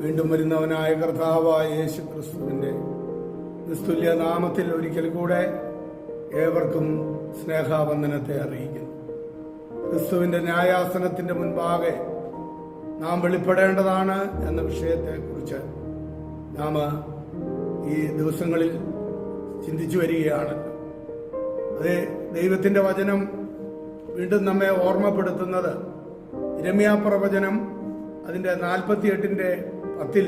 വീണ്ടും വരുന്നവനായ കർത്താവായ യേശു ക്രിസ്തുവിന്റെ നിസ്തുല്യ നാമത്തിൽ ഒരിക്കൽ കൂടെ ഏവർക്കും സ്നേഹാവന്ദനത്തെ അറിയിക്കുന്നു. ക്രിസ്തുവിന്റെ ന്യായാസനത്തിന്റെ മുൻപാകെ നാം വെളിപ്പെടേണ്ടതാണ് എന്ന വിഷയത്തെക്കുറിച്ച് നാം ഈ ദിവസങ്ങളിൽ ചിന്തിച്ചു വരികയാണ്. അതെ ദൈവത്തിന്റെ വചനം വീണ്ടും നമ്മെ ഓർമ്മപ്പെടുത്തുന്നത്. രമ്യാ പ്രവചനം അതിന്റെ നാൽപ്പത്തിയെട്ടിന്റെ പത്തിൽ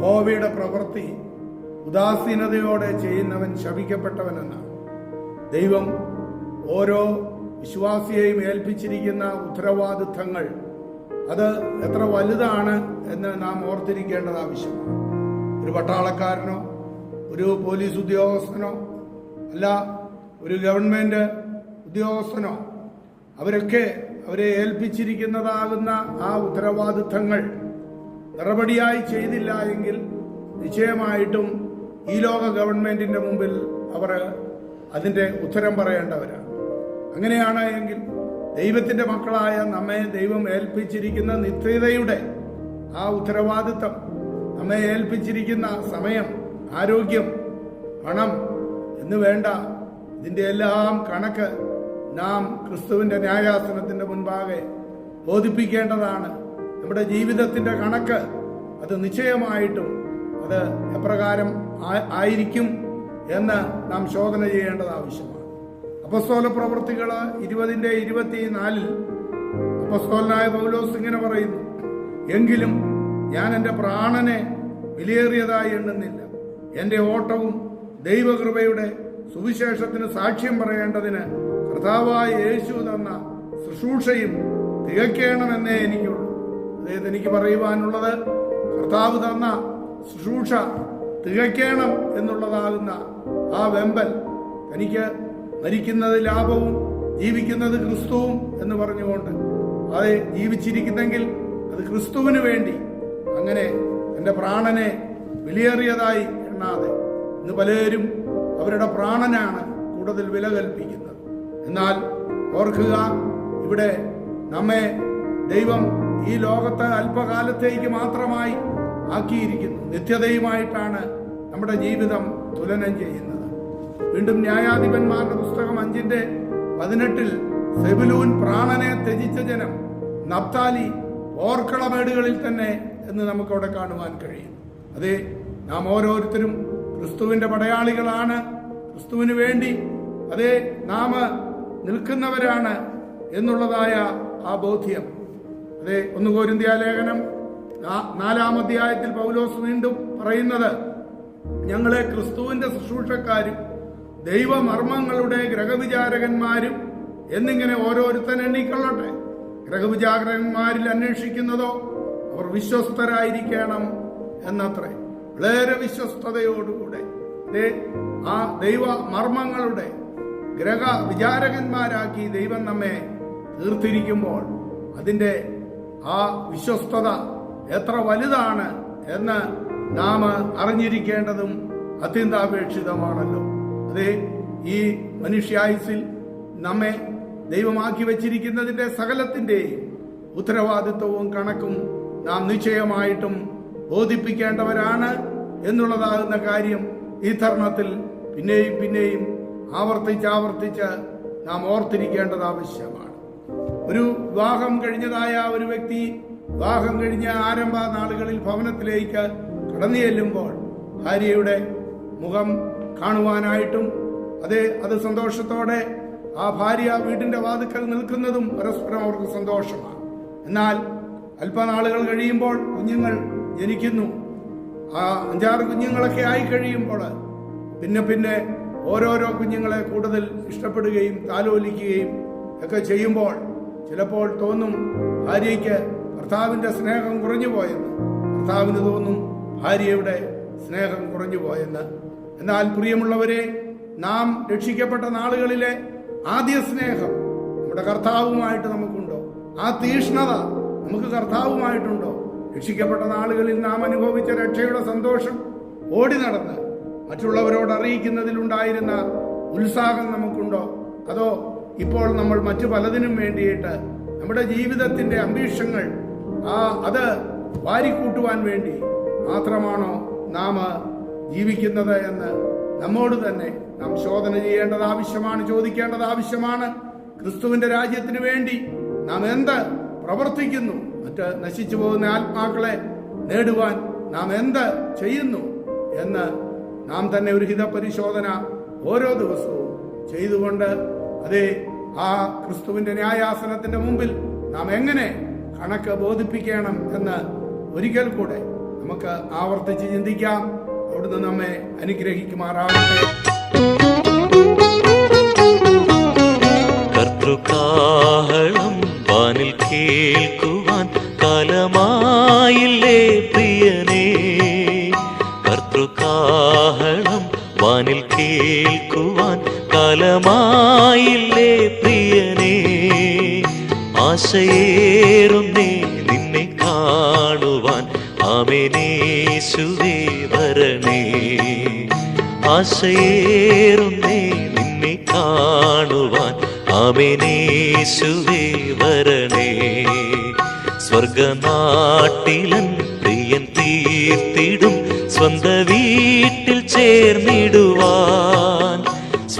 ഹോവയുടെ പ്രവൃത്തി ഉദാസീനതയോടെ ചെയ്യുന്നവൻ ശപിക്കപ്പെട്ടവനെന്നാണ് ദൈവം ഓരോ വിശ്വാസിയെയും ഏൽപ്പിച്ചിരിക്കുന്ന ഉത്തരവാദിത്തങ്ങൾ അത് എത്ര വലുതാണ് എന്ന് നാം ഓർത്തിരിക്കേണ്ടത് ആവശ്യമാണ്. ഒരു പട്ടാളക്കാരനോ ഒരു പോലീസ് ഉദ്യോഗസ്ഥനോ അല്ല ഒരു ഗവൺമെന്റ് ഉദ്യോഗസ്ഥനോ അവരൊക്കെ അവരെ ഏൽപ്പിച്ചിരിക്കുന്നതാകുന്ന ആ ഉത്തരവാദിത്തങ്ങൾ നടപടിയായി ചെയ്തില്ല എങ്കിൽ നിശ്ചയമായിട്ടും ഈ ലോക ഗവൺമെന്റിന്റെ മുമ്പിൽ അവർ അതിന്റെ ഉത്തരം പറയേണ്ടവരാണ്. അങ്ങനെയാണ് എങ്കിൽ ദൈവത്തിന്റെ മക്കളായ നമ്മെ ദൈവം ഏൽപ്പിച്ചിരിക്കുന്ന നിത്യതയുടെ ആ ഉത്തരവാദിത്തം നമ്മെ ഏൽപ്പിച്ചിരിക്കുന്ന സമയം ആരോഗ്യം പണം എന്ന് വേണ്ട. ഇതിന്റെ എല്ലാം കണക്ക് നാം ക്രിസ്തുവിന്റെ ന്യായാസനത്തിന്റെ മുൻപാകെ ബോധിപ്പിക്കേണ്ടതാണ്. നമ്മുടെ ജീവിതത്തിന്റെ കണക്ക് അത് നിശ്ചയമായിട്ടും അത് എപ്രകാരം ആയിരിക്കും എന്ന് നാം ശോധന ചെയ്യേണ്ടത് ആവശ്യമാണ്. അപസ്തോല പ്രവൃത്തികൾ ഇരുപതിന്റെ ഇരുപത്തിനാലിൽ അപസ്തോലനായ പൗലോസ് ഇങ്ങനെ പറയുന്നു എങ്കിലും ഞാൻ എന്റെ പ്രാണനെ വിലയേറിയതായി എണ്ണുന്നില്ല. എന്റെ ഓട്ടവും ദൈവകൃപയുടെ സുവിശേഷത്തിന് സാക്ഷ്യം പറയേണ്ടതിന് കർത്താവായ യേശു തന്ന ശുശ്രൂഷയും തികയ്ക്കണമെന്നേ എനിക്കുള്ളൂ. എനിക്ക് പറയുവാനുള്ളത് കർത്താവ് തന്ന ശുശ്രൂഷ തികയ്ക്കണം എന്നുള്ളതാകുന്ന ആ വെമ്പൽ തനിക്ക് മരിക്കുന്നത് ലാഭവും ജീവിക്കുന്നത് ക്രിസ്തുവും എന്ന് പറഞ്ഞുകൊണ്ട് അത് ജീവിച്ചിരിക്കുന്നെങ്കിൽ അത് ക്രിസ്തുവിന് വേണ്ടി അങ്ങനെ എന്റെ പ്രാണനെ വിലയേറിയതായി എണ്ണാതെ ഇന്ന് പലരും അവരുടെ പ്രാണനാണ് കൂടുതൽ വില കൽപ്പിക്കുന്നത്. എന്നാൽ ഓർക്കുക ഇവിടെ നമ്മെ ദൈവം ഈ ലോകത്ത് അല്പകാലത്തേക്ക് മാത്രമായി ആക്കിയിരിക്കുന്നു. നിത്യതയുമായിട്ടാണ് നമ്മുടെ ജീവിതം തുലനം ചെയ്യുന്നത്. വീണ്ടും ന്യായാധിപന്മാരുടെ പുസ്തകം അഞ്ചിന്റെ പതിനെട്ടിൽ സെബിലൂൻ പ്രാണനെ ത്യജിച്ച ജനം നപ്താലി ഓർക്കളമേടുകളിൽ തന്നെ എന്ന് നമുക്കവിടെ കാണുവാൻ കഴിയും. അതെ നാം ഓരോരുത്തരും ക്രിസ്തുവിന്റെ പടയാളികളാണ്. ക്രിസ്തുവിന് വേണ്ടി അതെ നാം നിൽക്കുന്നവരാണ് എന്നുള്ളതായ ആ ബോധ്യം അതെ ഒന്ന് കോരിന്ത്യ ലേഖനം നാലാം അധ്യായത്തിൽ പൗലോസ് വീണ്ടും പറയുന്നത് ഞങ്ങളെ ക്രിസ്തുവിന്റെ ശുശ്രൂഷക്കാരും ദൈവമർമ്മങ്ങളുടെ ഗ്രഹവിചാരകന്മാരും എന്നിങ്ങനെ ഓരോരുത്തൻ എണ്ണിക്കൊള്ളട്ടെ. ഗ്രഹവിചാരകന്മാരിൽ അന്വേഷിക്കുന്നതോ അവർ വിശ്വസ്തരായിരിക്കണം എന്നത്രേ. വളരെ വിശ്വസ്തയോടുകൂടെ ആ ദൈവ മർമ്മങ്ങളുടെ ഗ്രഹ വിചാരകന്മാരാക്കി ദൈവം നമ്മെ തീർത്തിരിക്കുമ്പോൾ അതിന്റെ ആ വിശ്വസ്തത എത്ര വലുതാണ് എന്ന് നാം അറിഞ്ഞിരിക്കേണ്ടതും അത്യന്താപേക്ഷിതമാണല്ലോ. അതേ ഈ മനുഷ്യായുസിൽ നമ്മെ ദൈവമാക്കി വച്ചിരിക്കുന്നതിന്റെ സകലത്തിന്റെയും ഉത്തരവാദിത്വവും കണക്കും നാം നിശ്ചയമായിട്ടും ബോധിപ്പിക്കേണ്ടവരാണ് എന്നുള്ളതാകുന്ന കാര്യം ഈ തരുണത്തിൽ പിന്നെയും പിന്നെയും ആവർത്തിച്ച് ആവർത്തിച്ച് നാം ഓർത്തിരിക്കേണ്ടത് ആവശ്യമാണ്. ഒരു വിവാഹം കഴിഞ്ഞതായ ഒരു വ്യക്തി വിവാഹം കഴിഞ്ഞ ആരംഭ നാളുകളിൽ ഭവനത്തിലേക്ക് കടന്നു ചെല്ലുമ്പോൾ ഭാര്യയുടെ മുഖം കാണുവാനായിട്ടും അത് അത് സന്തോഷത്തോടെ ആ ഭാര്യ വീടിന്റെ വാതുക്കൽ നിൽക്കുന്നതും പരസ്പരം അവർക്ക് സന്തോഷമാണ്. എന്നാൽ അല്പനാളുകൾ കഴിയുമ്പോൾ കുഞ്ഞുങ്ങൾ ജനിക്കുന്നു. ആ അഞ്ചാറ് കുഞ്ഞുങ്ങളൊക്കെ ആയി കഴിയുമ്പോൾ പിന്നെ പിന്നെ ഓരോരോ കുഞ്ഞുങ്ങളെ കൂടുതൽ ഇഷ്ടപ്പെടുകയും താലോലിക്കുകയും ഒക്കെ ചെയ്യുമ്പോൾ ചിലപ്പോൾ തോന്നും ഭാര്യയ്ക്ക് ഭർത്താവിന്റെ സ്നേഹം കുറഞ്ഞു പോയെന്ന്. ഭർത്താവിന് തോന്നും ഭാര്യയുടെ സ്നേഹം കുറഞ്ഞു പോയെന്ന്. എന്നാൽ പ്രിയമുള്ളവരെ നാം രക്ഷിക്കപ്പെട്ട നാളുകളിലെ ആദ്യ സ്നേഹം നമ്മുടെ കർത്താവുമായിട്ട് നമുക്കുണ്ടോ? ആ തീഷ്ണത നമുക്ക് കർത്താവുമായിട്ടുണ്ടോ? രക്ഷിക്കപ്പെട്ട നാളുകളിൽ നാം അനുഭവിച്ച രക്ഷയുടെ സന്തോഷം ഓടി നടന്ന് മറ്റുള്ളവരോട് അറിയിക്കുന്നതിലുണ്ടായിരുന്ന ഉത്സാഹം നമുക്കുണ്ടോ? അതോ ഇപ്പോൾ നമ്മൾ മറ്റു പലതിനും വേണ്ടിയിട്ട് നമ്മുടെ ജീവിതത്തിന്റെ അംബീഷങ്ങൾ ആ അത് വാരിക്കൂട്ടുവാൻ വേണ്ടി മാത്രമാണോ നാം ജീവിക്കുന്നത് എന്ന് നമ്മോട് തന്നെ നാം ശോധന ചെയ്യേണ്ടത് ആവശ്യമാണ് ചോദിക്കേണ്ടത് ആവശ്യമാണ്. ക്രിസ്തുവിന്റെ രാജ്യത്തിന് വേണ്ടി നാം എന്ത് പ്രവർത്തിക്കുന്നു? മറ്റ് നശിച്ചു പോകുന്ന ആത്മാക്കളെ നേടുവാൻ നാം എന്ത് ചെയ്യുന്നു എന്ന് നാം തന്നെ ഒരു ഹിതപരിശോധന ഓരോ ദിവസവും ചെയ്തുകൊണ്ട് അതേ ആ ക്രിസ്തുവിന്റെ ന്യായാസനത്തിന്റെ മുമ്പിൽ നാം എങ്ങനെ കണക്ക് ബോധിപ്പിക്കണം എന്ന് ഒരിക്കൽ കൂടെ നമുക്ക് ആവർത്തിച്ച് ചിന്തിക്കാം. അവിടുന്ന് നമ്മെ അനുഗ്രഹിക്കുമാറാവട്ടെ. കർത്തൃകാഹളം വാനിൽ കേൾക്കുവാൻ കാലമായില്ലേ പ്രിയനേ? കർത്തൃകാഹളം വാനിൽ കേൾക്കുവാൻ കാലമായില്ലേ പ്രിയനേ? ആശയേറുന്നേ നിന്നെ കാണുവാൻ. ആമേനേശുവേ വരണേ. ആശയേറുന്നേ നിന്നെ കാണുവാൻ. ആമേനേശുവേ വരണേ. സ്വർഗനാട്ടിലൻ പ്രിയൻ തീർത്തിടും. സ്വന്ത വീട്ടിൽ ചേർന്നിടുവാൻ.